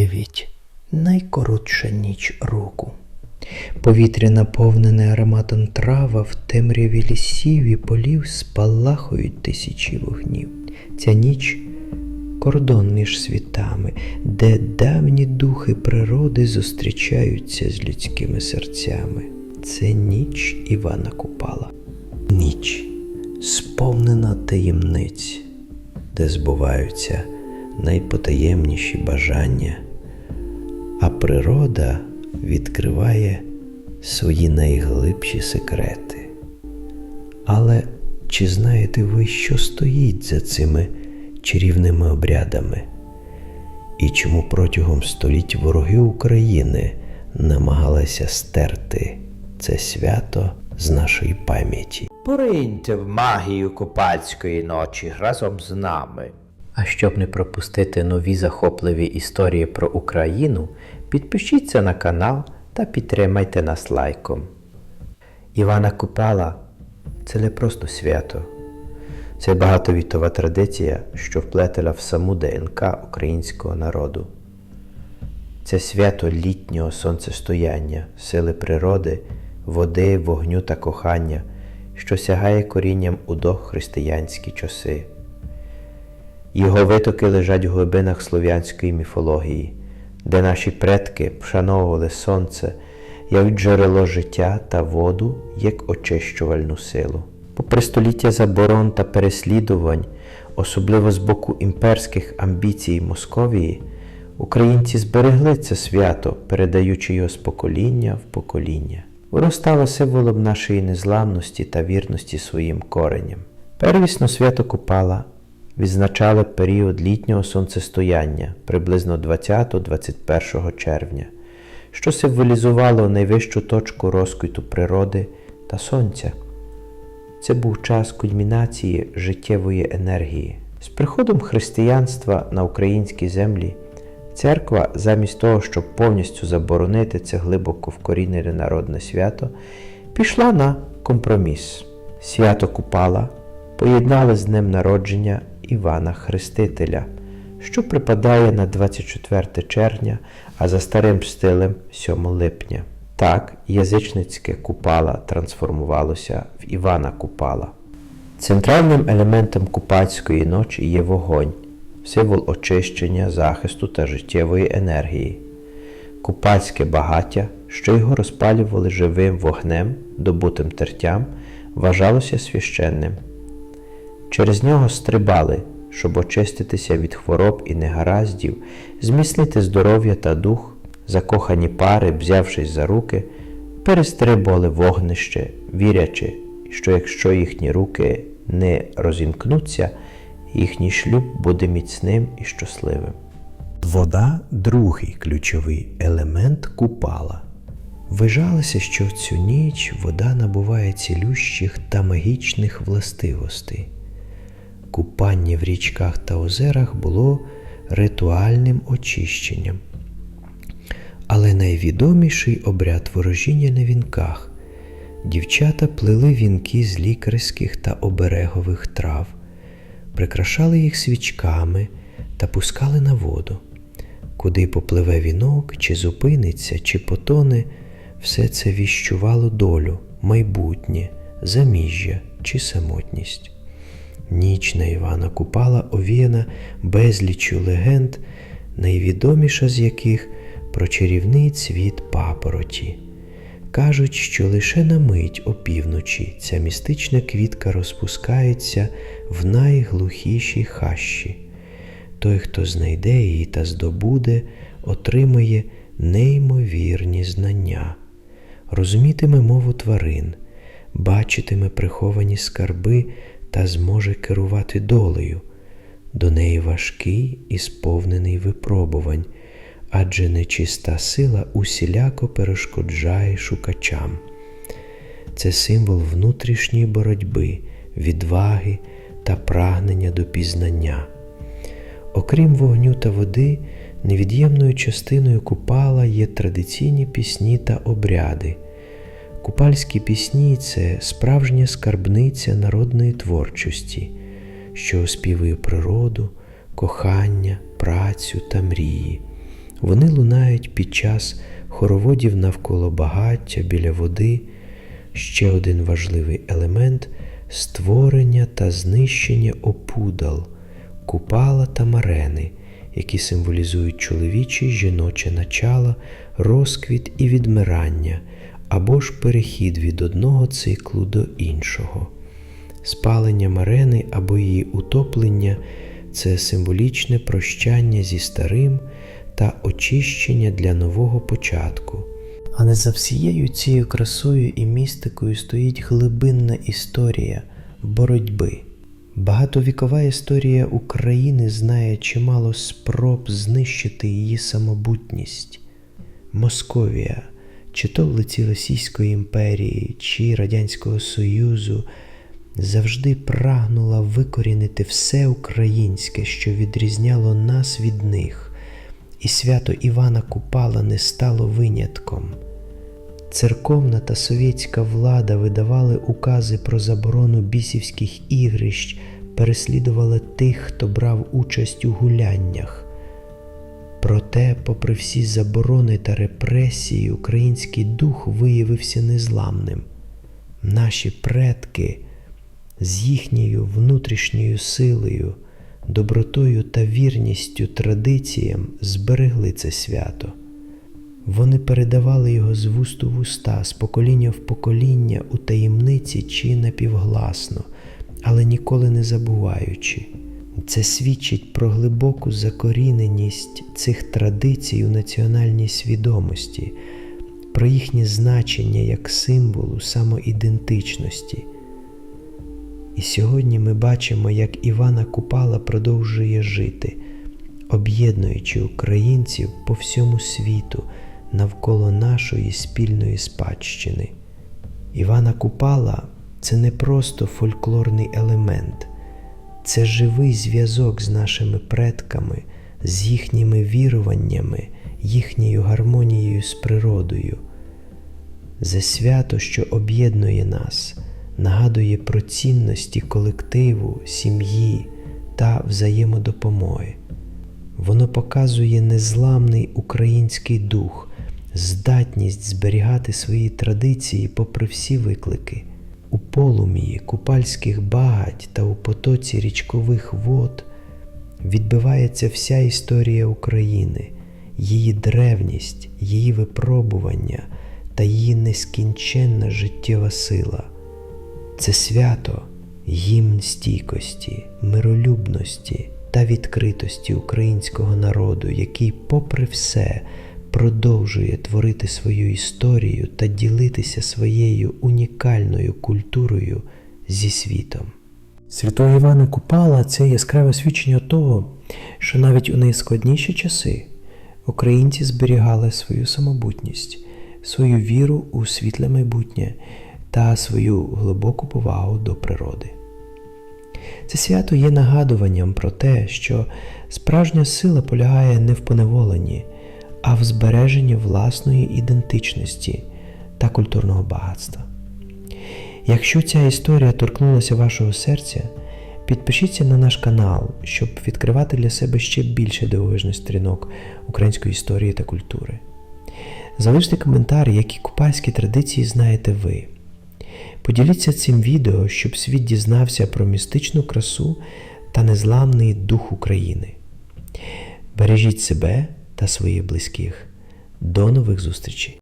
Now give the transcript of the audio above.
Уявіть, найкоротша ніч року. Повітря наповнене ароматом трава в темряві лісів і полів спалахують тисячі вогнів. Ця ніч кордон між світами, де давні духи природи зустрічаються з людськими серцями. Це ніч Івана Купала. Ніч сповнена таємниць, де збуваються найпотаємніші бажання, а природа відкриває свої найглибші секрети. Але чи знаєте ви, що стоїть за цими чарівними обрядами? І чому протягом століть вороги України намагалися стерти це свято з нашої пам'яті? Пориньте в магію купальської ночі разом з нами. А щоб не пропустити нові захопливі історії про Україну, підпишіться на канал та підтримайте нас лайком. Івана Купала це не просто свято. Це багатовітова традиція, що вплетена в саму ДНК українського народу. Це свято літнього сонцестояння, сили природи, води, вогню та кохання, що сягає корінням у дохристиянські часи. Його витоки лежать у глибинах слов'янської міфології, де наші предки вшановували сонце як джерело життя та воду як очищувальну силу. Попри століття заборон та переслідувань, особливо з боку імперських амбіцій Московії, українці зберегли це свято, передаючи його з покоління в покоління. Воно стало символом нашої незламності та вірності своїм кореням. Первісно свято Купала відзначали період літнього сонцестояння приблизно 20-21 червня, що символізувало найвищу точку розквіту природи та сонця. Це був час кульмінації життєвої енергії. З приходом християнства на українські землі церква, замість того, щоб повністю заборонити це глибоко вкорінене народне свято, пішла на компроміс. Свято Купала поєднали з днем народження Івана Хрестителя, що припадає на 24 червня, а за старим стилем 7 липня. Так, язичницьке купала трансформувалося в Івана Купала. Центральним елементом купальської ночі є вогонь, символ очищення, захисту та життєвої енергії. Купальське багаття, що його розпалювали живим вогнем, добутим тертям, вважалося священним. Через нього стрибали, щоб очиститися від хвороб і негараздів, зміцнити здоров'я та дух, закохані пари, взявшись за руки, перестрибували вогнище, вірячи, що якщо їхні руки не розімкнуться, їхній шлюб буде міцним і щасливим. Вода другий ключовий елемент купала. Вважалося, що в цю ніч вода набуває цілющих та магічних властивостей. Купання в річках та озерах було ритуальним очищенням. Але найвідоміший обряд ворожіння на вінках. Дівчата плели вінки з лікарських та оберегових трав, прикрашали їх свічками та пускали на воду. Куди попливе вінок, чи зупиниться, чи потоне, все це віщувало долю, майбутнє, заміжжя чи самотність. Ніч на Івана Купала овіяна безліччю легенд, найвідоміша з яких про чарівний цвіт папороті. Кажуть, що лише на мить опівночі ця містична квітка розпускається в найглухішій хащі. Той, хто знайде її та здобуде, отримає неймовірні знання, розумітиме мову тварин, бачитиме приховані скарби та зможе керувати долею. До неї важкий і сповнений випробувань, адже нечиста сила усіляко перешкоджає шукачам. Це символ внутрішньої боротьби, відваги та прагнення до пізнання. Окрім вогню та води, невід'ємною частиною купала є традиційні пісні та обряди. Купальські пісні це справжня скарбниця народної творчості, що оспівує природу, кохання, працю та мрії. Вони лунають під час хороводів навколо багаття біля води. Ще один важливий елемент створення та знищення опудал, купала та марени, які символізують чоловіче й жіноче начало, розквіт і відмирання, або ж перехід від одного циклу до іншого. Спалення марени або її утоплення це символічне прощання зі старим та очищення для нового початку. Але за всією цією красою і містикою стоїть глибинна історія боротьби. Багатовікова історія України знає чимало спроб знищити її самобутність. Московія, чи то в лиці Російської імперії, чи Радянського Союзу, завжди прагнула викорінити все українське, що відрізняло нас від них, і свято Івана Купала не стало винятком. Церковна та совєтська влада видавали укази про заборону бісівських ігрищ, переслідували тих, хто брав участь у гуляннях. Проте, попри всі заборони та репресії, український дух виявився незламним. Наші предки з їхньою внутрішньою силою, добротою та вірністю традиціям зберегли це свято. Вони передавали його з вуст у вуста, з покоління в покоління у таємниці чи напівгласно, але ніколи не забуваючи. Це свідчить про глибоку закоріненість цих традицій у національній свідомості, про їхнє значення як символу самоідентичності. І сьогодні ми бачимо, як Івана Купала продовжує жити, об'єднуючи українців по всьому світу навколо нашої спільної спадщини. Івана Купала це не просто фольклорний елемент, це живий зв'язок з нашими предками, з їхніми віруваннями, їхньою гармонією з природою. Це свято, що об'єднує нас, нагадує про цінності колективу, сім'ї та взаємодопомоги. Воно показує незламний український дух, здатність зберігати свої традиції попри всі виклики. У полум'ї купальських багать та у потоці річкових вод відбивається вся історія України, її древність, її випробування та її нескінченна життєва сила. Це свято, гімн стійкості, миролюбності та відкритості українського народу, який, попри все, продовжує творити свою історію та ділитися своєю унікальною культурою зі світом. Святого Івана Купала це яскраве свідчення того, що навіть у найскладніші часи українці зберігали свою самобутність, свою віру у світле майбутнє та свою глибоку повагу до природи. Це свято є нагадуванням про те, що справжня сила полягає не в поневоленні, а в збереженні власної ідентичності та культурного багатства. Якщо ця історія торкнулася вашого серця, підпишіться на наш канал, щоб відкривати для себе ще більше дивовижних сторінок української історії та культури. Залиште коментар, які купальські традиції знаєте ви. Поділіться цим відео, щоб світ дізнався про містичну красу та незламний дух України. Бережіть себе та своїх близьких. До нових зустрічей!